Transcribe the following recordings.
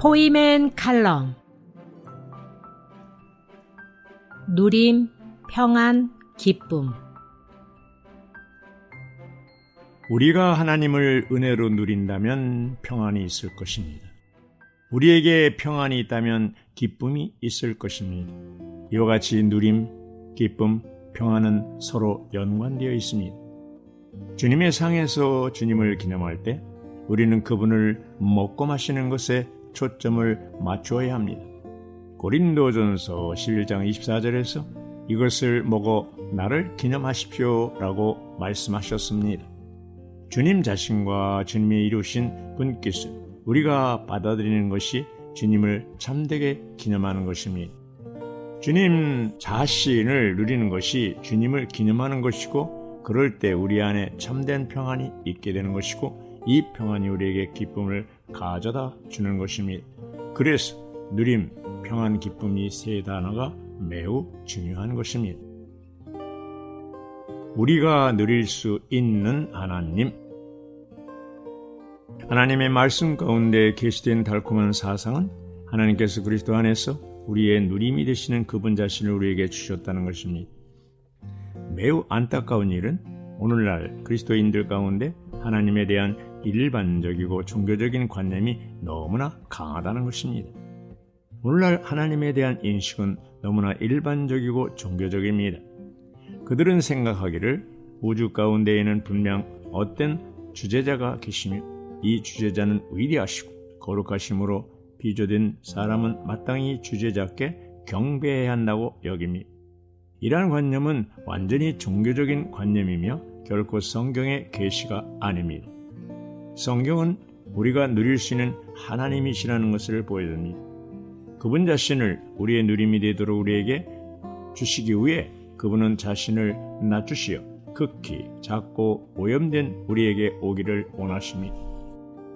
포이맨 칼럼 누림, 평안, 기쁨 우리가 하나님을 은혜로 누린다면 평안이 있을 것입니다. 우리에게 평안이 있다면 기쁨이 있을 것입니다. 이와 같이 누림, 기쁨, 평안은 서로 연관되어 있습니다. 주님의 상에서 주님을 기념할 때 우리는 그분을 먹고 마시는 것에 초점을 맞추어야 합니다. 고린도전서 11장 24절에서 이것을 먹어 나를 기념하십시오 라고 말씀하셨습니다. 주님 자신과 주님이 이루신 분깃을 우리가 받아들이는 것이 주님을 참되게 기념하는 것입니다. 주님 자신을 누리는 것이 주님을 기념하는 것이고 그럴 때 우리 안에 참된 평안이 있게 되는 것이고 이 평안이 우리에게 기쁨을 가져다 주는 것입니다. 그래서 누림, 평안, 기쁨 이 세 단어가 매우 중요한 것입니다. 우리가 누릴 수 있는 하나님. 하나님의 말씀 가운데 계시된 달콤한 사상은 하나님께서 그리스도 안에서 우리의 누림이 되시는 그분 자신을 우리에게 주셨다는 것입니다. 매우 안타까운 일은 오늘날 그리스도인들 가운데 하나님에 대한 일반적이고 종교적인 관념이 너무나 강하다는 것입니다. 오늘날 하나님에 대한 인식은 너무나 일반적이고 종교적입니다. 그들은 생각하기를 우주 가운데에는 분명 어떤 주제자가 계시며 이 주제자는 위대하시고 거룩하심으로 비조된 사람은 마땅히 주제자께 경배해야 한다고 여깁니다. 이러한 관념은 완전히 종교적인 관념이며 결코 성경의 계시가 아닙니다. 성경은 우리가 누릴 수 있는 하나님이시라는 것을 보여줍니다. 그분 자신을 우리의 누림이 되도록 우리에게 주시기 위해 그분은 자신을 낮추시어 극히 작고 오염된 우리에게 오기를 원하십니다.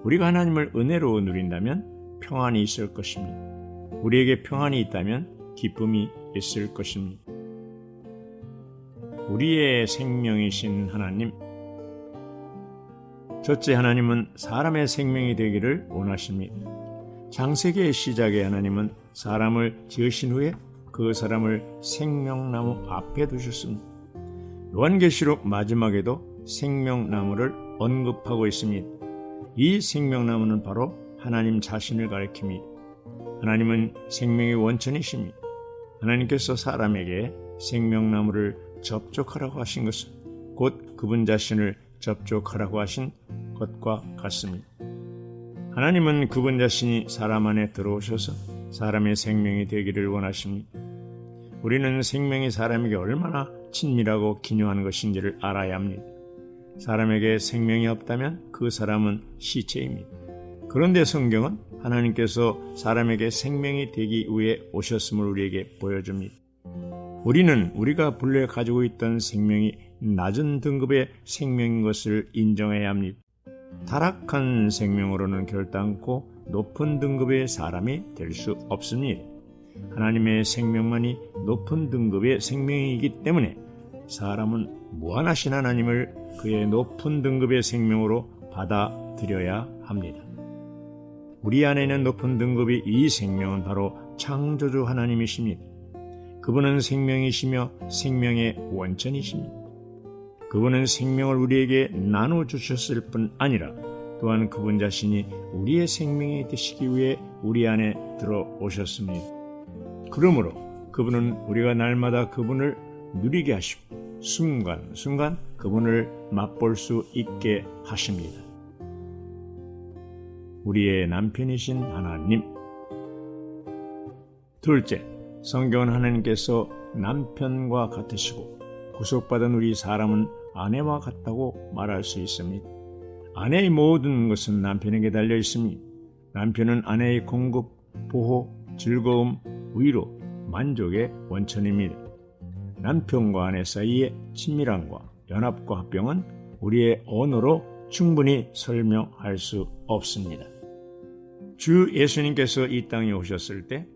우리가 하나님을 은혜로 누린다면 평안이 있을 것입니다. 우리에게 평안이 있다면 기쁨이 있을 것입니다. 우리의 생명이신 하나님, 첫째 하나님은 사람의 생명이 되기를 원하십니다. 장세기의 시작에 하나님은 사람을 지으신 후에 그 사람을 생명나무 앞에 두셨습니다. 요한계시록 마지막에도 생명나무를 언급하고 있습니다. 이 생명나무는 바로 하나님 자신을 가리킵니다. 하나님은 생명의 원천이십니다. 하나님께서 사람에게 생명나무를 접촉하라고 하신 것은 곧 그분 자신을 접촉하라고 하신 것과 같습니다. 하나님은 그분 자신이 사람 안에 들어오셔서 사람의 생명이 되기를 원하십니다. 우리는 생명이 사람에게 얼마나 친밀하고 기묘한 것인지를 알아야 합니다. 사람에게 생명이 없다면 그 사람은 시체입니다. 그런데 성경은 하나님께서 사람에게 생명이 되기 위해 오셨음을 우리에게 보여줍니다. 우리는 우리가 본래 가지고 있던 생명이 낮은 등급의 생명인 것을 인정해야 합니다. 타락한 생명으로는 결단코 높은 등급의 사람이 될 수 없습니다. 하나님의 생명만이 높은 등급의 생명이기 때문에 사람은 무한하신 하나님을 그의 높은 등급의 생명으로 받아들여야 합니다. 우리 안에 있는 높은 등급의 이 생명은 바로 창조주 하나님이십니다. 그분은 생명이시며 생명의 원천이십니다. 그분은 생명을 우리에게 나눠 주셨을 뿐 아니라 또한 그분 자신이 우리의 생명이 되시기 위해 우리 안에 들어오셨습니다. 그러므로 그분은 우리가 날마다 그분을 누리게 하시고 순간순간 그분을 맛볼 수 있게 하십니다. 우리의 남편이신 하나님. 둘째, 성경은 하나님께서 남편과 같으시고 구속받은 우리 사람은 아내와 같다고 말할 수 있습니다. 아내의 모든 것은 남편에게 달려 있습니다. 남편은 아내의 공급, 보호, 즐거움, 위로, 만족의 원천입니다. 남편과 아내 사이의 친밀함과 연합과 합병은 우리의 언어로 충분히 설명할 수 없습니다. 주 예수님께서 이 땅에 오셨을 때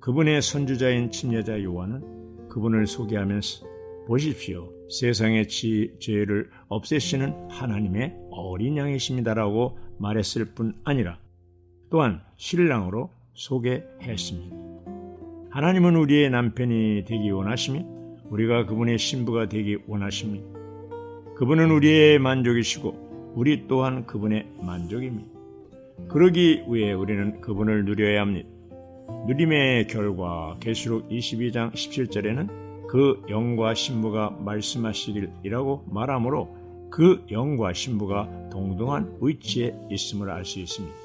그분의 선주자인 침례자 요한은 그분을 소개하면서 보십시오. 세상의 지, 죄를 없애시는 하나님의 어린 양이십니다라고 말했을 뿐 아니라 또한 신랑으로 소개했습니다. 하나님은 우리의 남편이 되기 원하시며 우리가 그분의 신부가 되기 원하십니다. 그분은 우리의 만족이시고 우리 또한 그분의 만족입니다. 그러기 위해 우리는 그분을 누려야 합니다. 누림의 결과 계시록 22장 17절에는 그 영과 신부가 말씀하시길이라고 말하므로 그 영과 신부가 동등한 위치에 있음을 알 수 있습니다.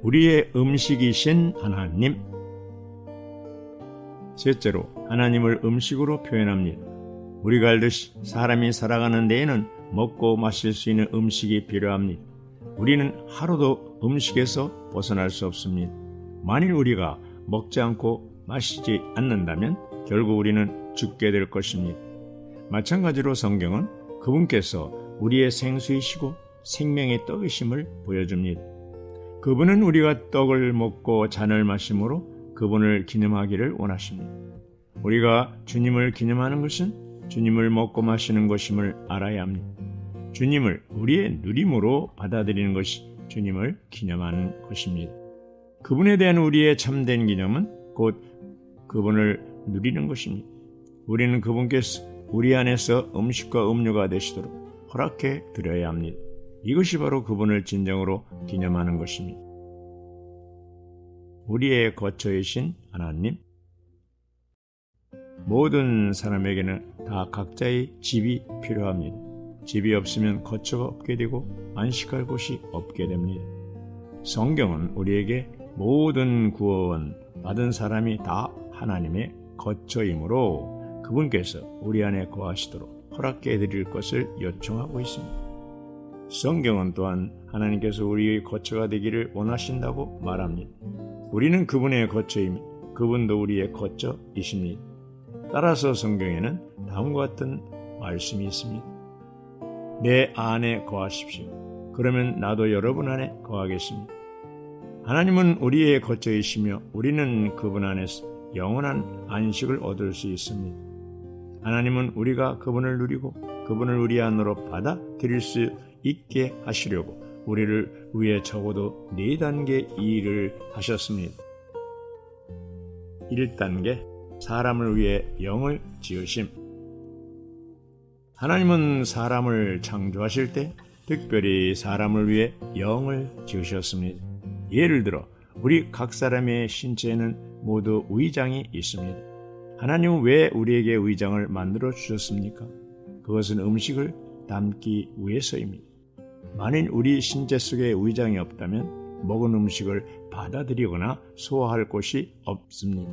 우리의 음식이신 하나님. 셋째로 하나님을 음식으로 표현합니다. 우리가 알듯이 사람이 살아가는 데에는 먹고 마실 수 있는 음식이 필요합니다. 우리는 하루도 음식에서 벗어날 수 없습니다. 만일 우리가 먹지 않고 마시지 않는다면 결국 우리는 죽게 될 것입니다. 마찬가지로 성경은 그분께서 우리의 생수이시고 생명의 떡이심을 보여줍니다. 그분은 우리가 떡을 먹고 잔을 마심으로 그분을 기념하기를 원하십니다. 우리가 주님을 기념하는 것은 주님을 먹고 마시는 것임을 알아야 합니다. 주님을 우리의 누림으로 받아들이는 것이 주님을 기념하는 것입니다. 그분에 대한 우리의 참된 기념은 곧 그분을 누리는 것입니다. 우리는 그분께서 우리 안에서 음식과 음료가 되시도록 허락해 드려야 합니다. 이것이 바로 그분을 진정으로 기념하는 것입니다. 우리의 거처이신 하나님, 모든 사람에게는 다 각자의 집이 필요합니다. 집이 없으면 거처가 없게 되고 안식할 곳이 없게 됩니다. 성경은 우리에게 모든 구원 받은 사람이 다 하나님의 거처이므로 그분께서 우리 안에 거하시도록 허락해 드릴 것을 요청하고 있습니다. 성경은 또한 하나님께서 우리의 거처가 되기를 원하신다고 말합니다. 우리는 그분의 거처이며 그분도 우리의 거처이십니다. 따라서 성경에는 다음과 같은 말씀이 있습니다. 내 안에 거하십시오. 그러면 나도 여러분 안에 거하겠습니다. 하나님은 우리의 거처이시며 우리는 그분 안에서 영원한 안식을 얻을 수 있습니다. 하나님은 우리가 그분을 누리고 그분을 우리 안으로 받아들일 수 있게 하시려고 우리를 위해 적어도 네 단계 일을 하셨습니다. 1단계 사람을 위해 영을 지으심 하나님은 사람을 창조하실 때 특별히 사람을 위해 영을 지으셨습니다. 예를 들어 우리 각 사람의 신체에는 모두 위장이 있습니다. 하나님은 왜 우리에게 위장을 만들어 주셨습니까? 그것은 음식을 담기 위해서입니다. 만일 우리 신체 속에 위장이 없다면 먹은 음식을 받아들이거나 소화할 곳이 없습니다.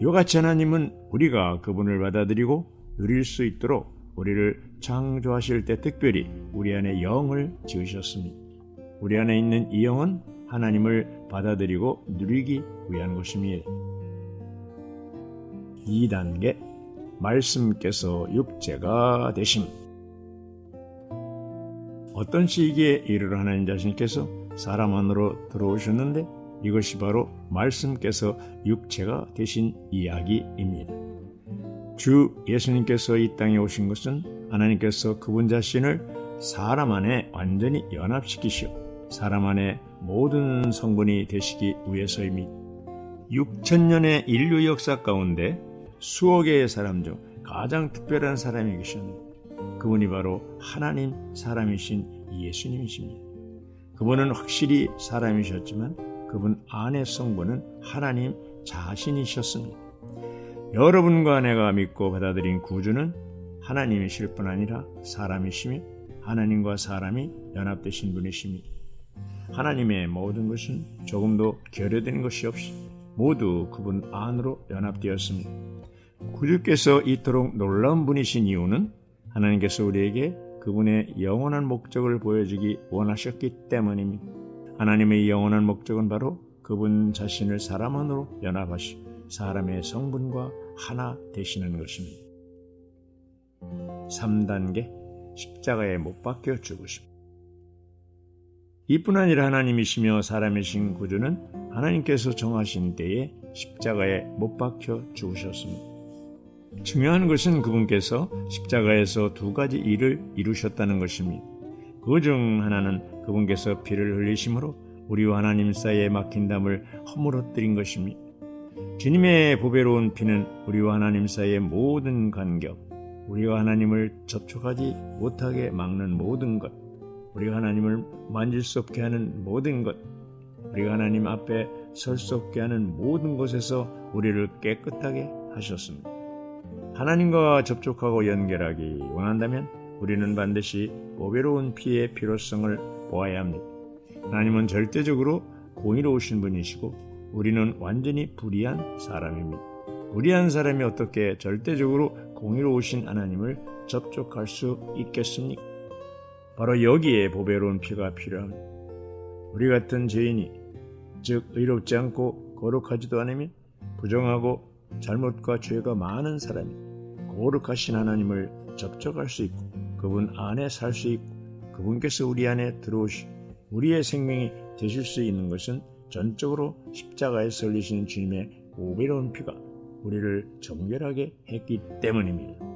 이와 같이 하나님은 우리가 그분을 받아들이고 누릴 수 있도록 우리를 창조하실 때 특별히 우리 안에 영을 지으셨습니다. 우리 안에 있는 이 영은 하나님을 받아들이고 누리기 위한 것입니다. 2단계 말씀께서 육체가 되심 어떤 시기에 이르러 하나님 자신께서 사람 안으로 들어오셨는데 이것이 바로 말씀께서 육체가 되신 이야기입니다. 주 예수님께서 이 땅에 오신 것은 하나님께서 그분 자신을 사람 안에 완전히 연합시키시어 사람 안에 모든 성분이 되시기 위해서입니다. 6천년의 인류 역사 가운데 수억 개의 사람 중 가장 특별한 사람이 계셨는데 그분이 바로 하나님 사람이신 예수님이십니다. 그분은 확실히 사람이셨지만 그분 안의 성분은 하나님 자신이셨습니다. 여러분과 내가 믿고 받아들인 구주는 하나님이실 뿐 아니라 사람이시며 하나님과 사람이 연합되신 분이십니다. 하나님의 모든 것은 조금도 결여된 것이 없이 모두 그분 안으로 연합되었습니다. 구주께서 이토록 놀라운 분이신 이유는 하나님께서 우리에게 그분의 영원한 목적을 보여주기 원하셨기 때문입니다. 하나님의 영원한 목적은 바로 그분 자신을 사람 안으로 연합하시 사람의 성분과 하나 되시는 것입니다. 3단계 십자가에 못 박혀 죽으심. 이뿐 아니라 하나님이시며 사람이신 구주는 하나님께서 정하신 때에 십자가에 못 박혀 죽으셨습니다. 중요한 것은 그분께서 십자가에서 두 가지 일을 이루셨다는 것입니다. 그 중 하나는 그분께서 피를 흘리심으로 우리와 하나님 사이에 막힌 담을 허물어뜨린 것입니다. 주님의 보배로운 피는 우리와 하나님 사이의 모든 간격, 우리와 하나님을 접촉하지 못하게 막는 모든 것, 우리가 하나님을 만질 수 없게 하는 모든 것, 우리가 하나님 앞에 설 수 없게 하는 모든 것에서 우리를 깨끗하게 하셨습니다. 하나님과 접촉하고 연결하기 원한다면 우리는 반드시 보배로운 피의 필요성을 보아야 합니다. 하나님은 절대적으로 공의로우신 분이시고 우리는 완전히 불의한 사람입니다. 불의한 사람이 어떻게 절대적으로 공의로우신 하나님을 접촉할 수 있겠습니까? 바로 여기에 보배로운 피가 필요합니다. 우리 같은 죄인이 즉 의롭지 않고 거룩하지도 않으면 부정하고 잘못과 죄가 많은 사람이 거룩하신 하나님을 접촉할 수 있고 그분 안에 살 수 있고 그분께서 우리 안에 들어오시 우리의 생명이 되실 수 있는 것은 전적으로 십자가에 설리신 주님의 보배로운 피가 우리를 정결하게 했기 때문입니다.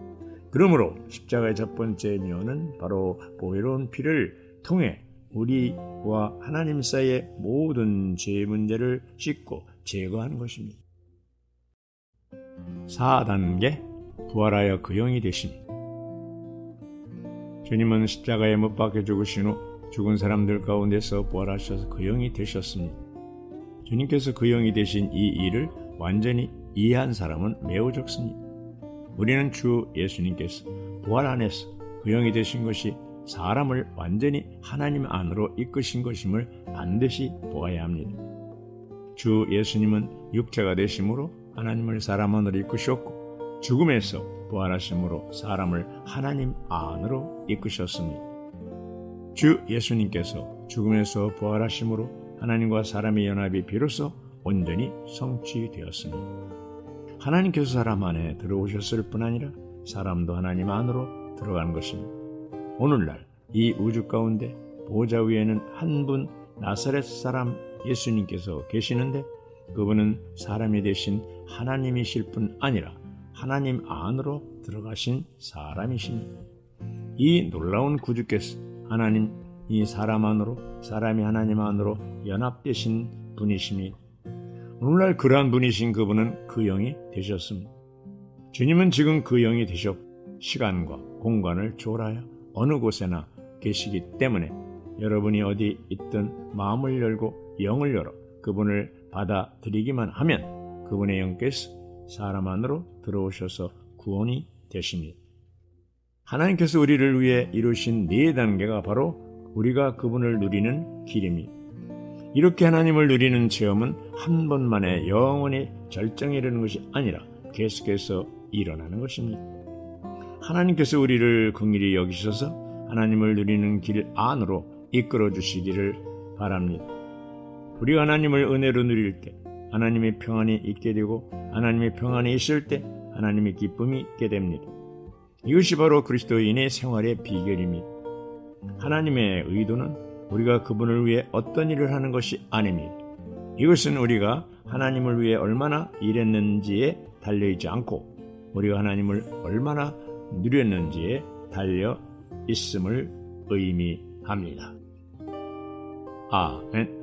그러므로 십자가의 첫 번째 녀는 바로 보배로운 피를 통해 우리와 하나님 사이의 모든 죄 문제를 씻고 제거하는 것입니다. 4단계 부활하여 그 영이 되십니다. 주님은 십자가에 못 박혀 죽으신 후 죽은 사람들 가운데서 부활하셔서 그 영이 되셨습니다. 주님께서 그 영이 되신 이 일을 완전히 이해한 사람은 매우 적습니다. 우리는 주 예수님께서 부활 안에서 그 영이 되신 것이 사람을 완전히 하나님 안으로 이끄신 것임을 반드시 보아야 합니다. 주 예수님은 육체가 되심으로 하나님을 사람 안으로 이끄셨고 죽음에서 부활하심으로 사람을 하나님 안으로 이끄셨습니다. 주 예수님께서 죽음에서 부활하심으로 하나님과 사람의 연합이 비로소 온전히 성취되었습니다. 하나님께서 사람 안에 들어오셨을 뿐 아니라 사람도 하나님 안으로 들어가는 것입니다. 오늘날 이 우주 가운데 보좌 위에는 한 분 나사렛 사람 예수님께서 계시는데 그분은 사람이 되신 하나님이실 뿐 아니라 하나님 안으로 들어가신 사람이십니다. 이 놀라운 구주께서 하나님 이 사람 안으로 사람이 하나님 안으로 연합되신 분이십니다. 오늘날 그러한 분이신 그분은 그 영이 되셨습니다. 주님은 지금 그 영이 되셨 시간과 공간을 초월하여 어느 곳에나 계시기 때문에 여러분이 어디 있든 마음을 열고 영을 열어 그분을 받아들이기만 하면 그분의 영께서 사람 안으로 들어오셔서 구원이 되십니다. 하나님께서 우리를 위해 이루신 네 단계가 바로 우리가 그분을 누리는 길입니다. 이렇게 하나님을 누리는 체험은 한 번만에 영원히 절정에 이르는 것이 아니라 계속해서 일어나는 것입니다. 하나님께서 우리를 긍일히 여기셔서 하나님을 누리는 길 안으로 이끌어 주시기를 바랍니다. 우리가 하나님을 은혜로 누릴 때 하나님의 평안이 있게 되고 하나님의 평안이 있을 때 하나님의 기쁨이 있게 됩니다. 이것이 바로 그리스도인의 생활의 비결입니다. 하나님의 의도는 우리가 그분을 위해 어떤 일을 하는 것이 아닙니다. 이것은 우리가 하나님을 위해 얼마나 일했는지에 달려있지 않고 우리가 하나님을 얼마나 누렸는지에 달려 있음을 의미합니다. 아멘.